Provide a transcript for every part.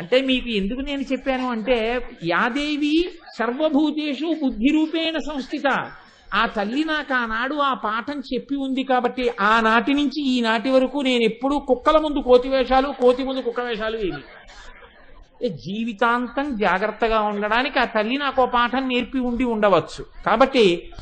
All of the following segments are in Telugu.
అంటే మీకు ఎందుకు నేను చెప్పాను అంటే యాదేవి సర్వభూతేషు బుద్ధి రూపేణ సంస్థిత. ఆ తల్లి నాకు ఆనాడు ఆ పాఠం చెప్పి ఉంది కాబట్టి ఆనాటి నుంచి ఈనాటి వరకు నేను ఎప్పుడూ కుక్కల ముందు కోతి వేషాలు కోతి ముందు కుక్క వేషాలు ఏమి. జీవితాంతం జాగ్రత్తగా ఉండడానికి ఆ తల్లి నాకు ఓ పాఠం నేర్పి ఉండి ఉండవచ్చు. కాబట్టి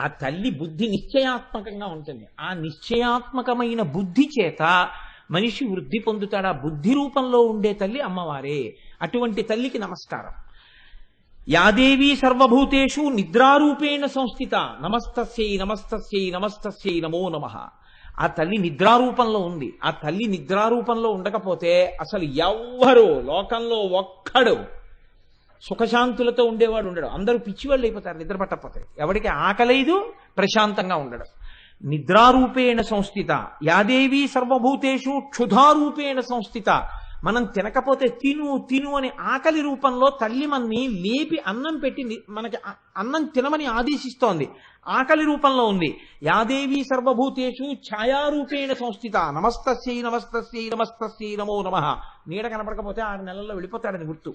ఆ తల్లి బుద్ధి నిశ్చయాత్మకంగా ఉంటుంది. ఆ నిశ్చయాత్మకమైన బుద్ధి చేత మనిషి వృద్ధి పొందుతాడు? ఆ బుద్ధి రూపంలో ఉండే తల్లి అమ్మవారే. అటువంటి తల్లికి నమస్కారం. యాదేవి సర్వభూతేషు నిద్రారూపేణ సంస్థిత. నమస్తస్యై నమస్తస్యై నమస్తస్యై నమో నమ. ఆ తల్లి నిద్రారూపంలో ఉంది. ఆ తల్లి నిద్రారూపంలో ఉండకపోతే అసలు ఎవ్వరు లోకంలో ఒక్కడు సుఖశాంతులతో ఉండేవాడు ఉండడు. అందరూ పిచ్చివాళ్ళు అయిపోతారు నిద్ర పట్టకపోతే. ఎవరికి ఆకలేదు ప్రశాంతంగా ఉండడం. నిద్రారూపేణ సంస్థిత. యాదేవి సర్వభూతేషు క్షుధారూపేణ సంస్థిత. మనం తినకపోతే తిను తిను అని ఆకలి రూపంలో తల్లి మన్ని లేపి అన్నం పెట్టి మనకి అన్నం తినమని ఆదేశిస్తోంది. ఆకలి రూపంలో ఉంది. యాదేవి సర్వభూతేషు ఛాయారూపేణ సంస్థిత. నమస్తస్యై నమస్తస్యై నమస్తస్యై నమో నమ. నీడ కనపడకపోతే ఆరు నెలల్లో వెళ్ళిపోతాడని గుర్తు.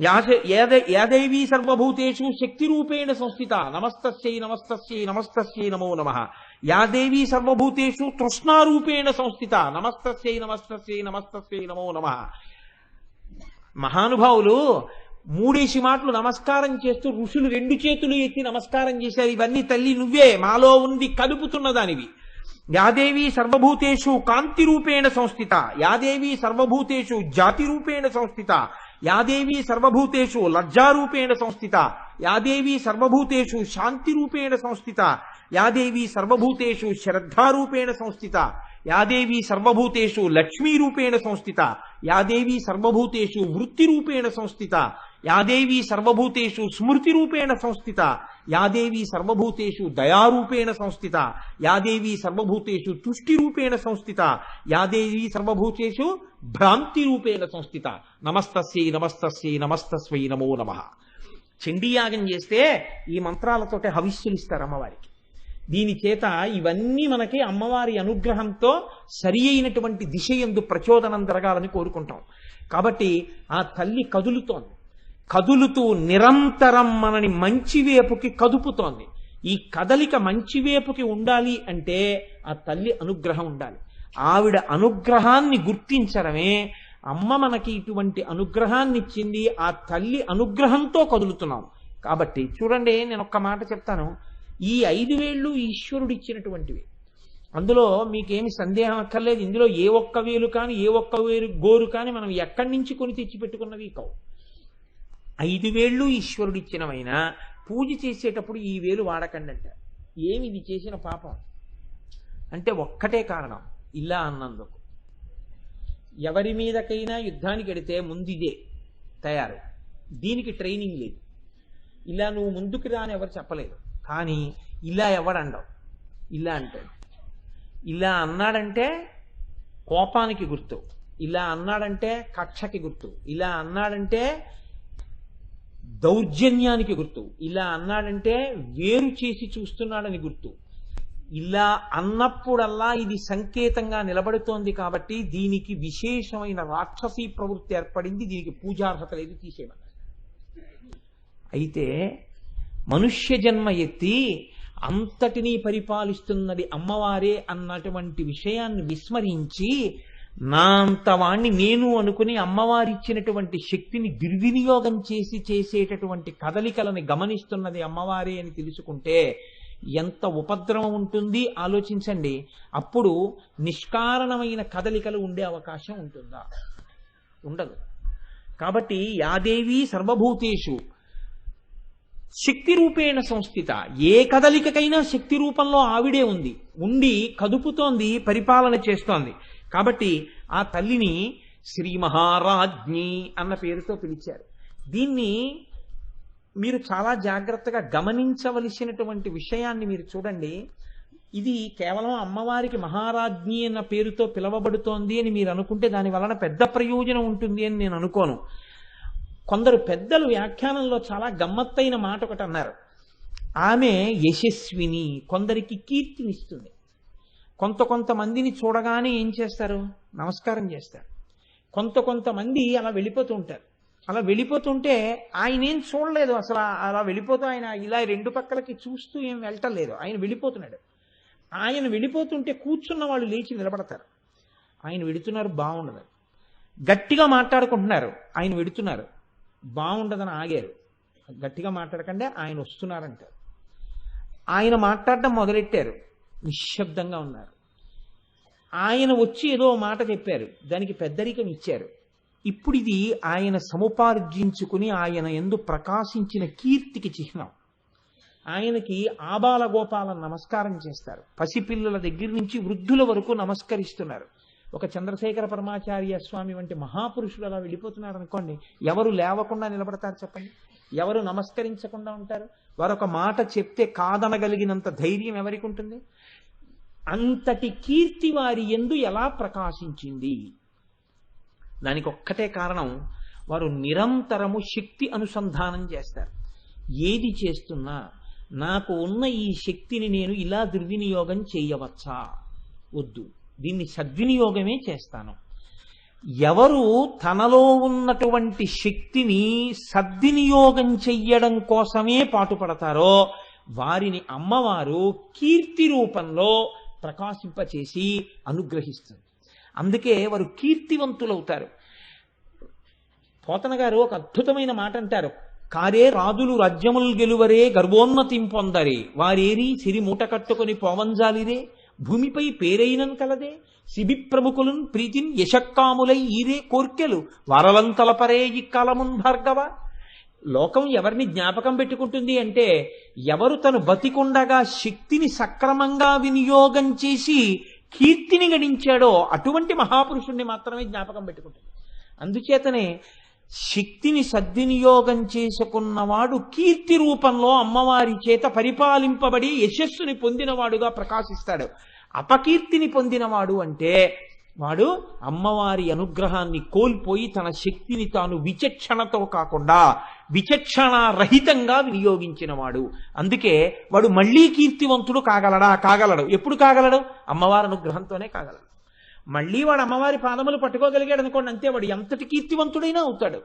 యాదేవి యాద- సర్వభూతేషు శక్తి రూపేణ సంస్థిత. నమస్తస్యై నమస్తస్యై నమస్తస్యై నమో నమ. యాదేవి సర్వభూతేషు తృష్ణారూపేణ సంస్థిత. నమస్తస్యై నమస్తస్యై నమస్తస్యై నమో నమ. మహానుభావులు మూడేసి మాటలు నమస్కారం చేస్తూ ఋషులు రెండు చేతులు ఎత్తి నమస్కారం చేశారు. ఇవన్నీ తల్లి నువ్వే. మాలో ఉంది కలుపుతున్న దానివి. యాదేవి సర్వభూతేషు కాంతి రూపేణ సంస్థిత యాదేవి సర్వభూతేషు జాతి రూపేణ సంస్థిత యాదేవి సర్వభూతేషు లజ్జారూపేణ సంస్థిత. యాదేవి సర్వభూతేషు శాంతి రూపేణ సంస్థిత యాదేవి సర్వభూతేషు శ్రద్ధారూపేణ సంస్థిత యాదేవి సర్వభూతేషు లక్ష్మీరూపేణ సంస్థిత యాదేవి సర్వభూతేషు వృత్తిరూపేణ సంస్థిత యాదేవి సర్వభూతేషు స్మృతిరూపేణ సంస్థిత యాదేవి సర్వభూతేషు దయారూపేణ సంస్థిత యాదేవి సర్వభూతేషు తుష్టిరూపేణ సంస్థిత యాదేవి సర్వభూతేషు భ్రాంతిరూపేణ సంస్థిత. నమస్తస్యై నమస్తస్యై నమస్తస్వై నమో నమః. చండీయాగం చేస్తే ఈ మంత్రాలతోటే హవిస్సులు ఇస్తారు అమ్మవారికి. దీని చేత ఇవన్నీ మనకి అమ్మవారి అనుగ్రహంతో సరి అయినటువంటి దిశ ఎందు ప్రచోదనం జరగాలని కోరుకుంటాం. కాబట్టి ఆ తల్లి కదులుతోంది. కదులుతూ నిరంతరం మనని మంచి వైపుకి కదుపుతోంది. ఈ కదలిక మంచి వైపుకి ఉండాలి అంటే ఆ తల్లి అనుగ్రహం ఉండాలి. ఆవిడ అనుగ్రహాన్ని గుర్తించడమే అమ్మ మనకి ఇటువంటి అనుగ్రహాన్ని ఇచ్చింది ఆ తల్లి అనుగ్రహంతో కదులుతున్నాం. కాబట్టి చూడండి నేను ఒక్క మాట చెప్తాను. ఈ ఐదు వేళ్ళు ఈశ్వరుడు ఇచ్చినటువంటివి అందులో మీకేమి సందేహం అక్కర్లేదు. ఇందులో ఏ ఒక్క వేలు కానీ ఏ ఒక్క వేలు గోరు కానీ మనం ఎక్కడి నుంచి కొని తెచ్చి పెట్టుకున్నవి కావు ఐదు వేళ్ళు ఈశ్వరుడు ఇచ్చినవైనా పూజ చేసేటప్పుడు ఈ వేలు వాడకండి అంట ఏమి ఇది చేసిన పాపం? అంటే ఒక్కటే కారణం ఇలా అన్నందుకు. ఎవరి మీదకైనా యుద్ధానికి వెడితే ముందు ఇదే తయారు. దీనికి ట్రైనింగ్ లేదు. ఇలా నువ్వు ముందుకు రాని ఎవరు చెప్పలేదు. కానీ ఇలా ఎవడండవు ఇలా అంటాడు. ఇలా అన్నాడంటే కోపానికి గుర్తు. ఇలా అన్నాడంటే కక్షకి గుర్తు. ఇలా అన్నాడంటే దౌర్జన్యానికి గుర్తు. ఇలా అన్నాడంటే వేరు చేసి చూస్తున్నాడని గుర్తు. ఇలా అన్నప్పుడల్లా ఇది సంకేతంగా నిలబడుతోంది కాబట్టి దీనికి విశేషమైన రాక్షసీ ప్రవృత్తి ఏర్పడింది దీనికి పూజార్హత లేదు తీసేయమన్నారు. అయితే మనుష్య జన్మ ఎత్తి అంతటినీ పరిపాలిస్తున్నది అమ్మవారే అన్నటువంటి విషయాన్ని విస్మరించి నా అంతవాణ్ణి నేను అనుకుని అమ్మవారి ఇచ్చినటువంటి శక్తిని దుర్వినియోగం చేసి చేసేటటువంటి కదలికలని గమనిస్తున్నది అమ్మవారే అని తెలుసుకుంటే ఎంత ఉపద్రవం ఉంటుంది ఆలోచించండి. అప్పుడు నిష్కారణమైన కదలికలు ఉండే అవకాశం ఉంటుందా? ఉండదు. కాబట్టి యాదేవి సర్వభూతేషు శక్తి రూపేణ సంస్థిత. ఏ కదలికకైనా శక్తి రూపంలో ఆవిడే ఉంది. ఉండి కదుపుతోంది పరిపాలన చేస్తోంది. కాబట్టి ఆ తల్లిని శ్రీ మహారాజ్ఞి అన్న పేరుతో పిలిచారు. దీన్ని మీరు చాలా జాగ్రత్తగా గమనించవలసినటువంటి విషయాన్ని మీరు చూడండి. ఇది కేవలం అమ్మవారికి మహారాజ్ఞి అన్న పేరుతో పిలవబడుతోంది అని మీరు అనుకుంటే దాని వలన పెద్ద ప్రయోజనం ఉంటుంది అని నేను అనుకోను. కొందరు పెద్దలు వ్యాఖ్యానంలో చాలా గమ్మత్తైన మాట ఒకటి అన్నారు. ఆమె యశస్విని కొందరికి కీర్తినిస్తుంది. కొంత కొంతమందిని చూడగానే ఏం చేస్తారు? నమస్కారం చేస్తారు. కొంత కొంతమంది అలా వెళ్ళిపోతూ ఉంటారు. అలా వెళ్ళిపోతుంటే ఆయన ఏం చూడలేదు అసలు. అలా వెళ్ళిపోతూ ఆయన ఇలా రెండు పక్కలకి చూస్తూ ఏం వెళ్ళటలేదు ఆయన వెళ్ళిపోతున్నాడు. ఆయన వెళ్ళిపోతుంటే కూర్చున్న వాళ్ళు లేచి నిలబడతారు. ఆయన వెడుతున్నారు బాగుండదు. గట్టిగా మాట్లాడుకుంటున్నారు. ఆయన వెడుతున్నారు. బాగుండదని ఆగారు. గట్టిగా మాట్లాడకంటే ఆయన వస్తున్నారంటారు ఆయన మాట్లాడడం మొదలెట్టారు? నిశ్శబ్దంగా ఉన్నారు. ఆయన వచ్చి ఏదో మాట చెప్పారు. దానికి పెద్దరికం ఇచ్చారు. ఇప్పుడు ఇది ఆయన సముపార్జించుకుని ఆయన ఎందు ప్రకాశించిన కీర్తికి చిహ్నం. ఆయనకి ఆబాల గోపాల నమస్కారం చేస్తారు. పసిపిల్లల దగ్గర నుంచి వృద్ధుల వరకు నమస్కరిస్తున్నారు. ఒక చంద్రశేఖర పరమాచార్య స్వామి వంటి మహాపురుషులు అలా వెళ్ళిపోతున్నారు అనుకోండి ఎవరు లేవకుండా నిలబడతారు చెప్పండి? ఎవరు నమస్కరించకుండా ఉంటారు? వారు ఒక మాట చెప్తే కాదనగలిగినంత ధైర్యం ఎవరికి ఉంటుంది? అంతటి కీర్తి వారి ఎందు ఎలా ప్రకాశించింది? దానికి ఒక్కటే కారణం వారు నిరంతరము శక్తి అనుసంధానం చేస్తారు. ఏది చేస్తున్నా నాకు ఉన్న ఈ శక్తిని నేను ఇలా దుర్వినియోగం చేయవచ్చా? వద్దు. దీన్ని సద్వినియోగమే చేస్తాను. ఎవరు తనలో ఉన్నటువంటి శక్తిని సద్వినియోగం చెయ్యడం కోసమే పాటుపడతారో వారిని అమ్మవారు కీర్తి రూపంలో ప్రకాశింపచేసి అనుగ్రహిస్తుంది. అందుకే వారు కీర్తివంతులవుతారు. పోతన గారు ఒక అద్భుతమైన మాట అంటారు. కారే రాజులు రాజ్యములు గెలువరే గర్వోన్నతిం పొందరి. వారేరి సిరి మూట కట్టుకొని పోవంజాలిరే భూమిపై పేరైనం కలదే. సిబి ప్రముఖులున్ ప్రీతిన్ యశక్కాములై ఈరే కోర్కెలు. వరలంతలపరే ఇక్కలమున్ భార్గవ. లోకం ఎవరిని జ్ఞాపకం పెట్టుకుంటుంది అంటే ఎవరు తను బతికుండగా శక్తిని సక్రమంగా వినియోగం చేసి కీర్తిని గడించాడో అటువంటి మహాపురుషుణ్ణి మాత్రమే జ్ఞాపకం పెట్టుకుంటుంది అందుచేతనే శక్తిని సద్వినియోగం చేసుకున్నవాడు కీర్తి రూపంలో అమ్మవారి చేత పరిపాలింపబడి యశస్సుని పొందినవాడుగా ప్రకాశిస్తాడు. అపకీర్తిని పొందినవాడు అంటే వాడు అమ్మవారి అనుగ్రహాన్ని కోల్పోయి తన శక్తిని తాను విచక్షణతో కాకుండా విచక్షణారహితంగా వినియోగించినవాడు. అందుకే వాడు మళ్ళీ కీర్తివంతుడు కాగలడా? కాగలడు. ఎప్పుడు కాగలడు? అమ్మవారి అనుగ్రహంతోనే కాగలడు. మళ్ళీ వాడు అమ్మవారి పాదములు పట్టుకోగలిగాడు అనుకోండి అంతే వాడు ఎంతటి కీర్తివంతుడైనా అవుతాడు.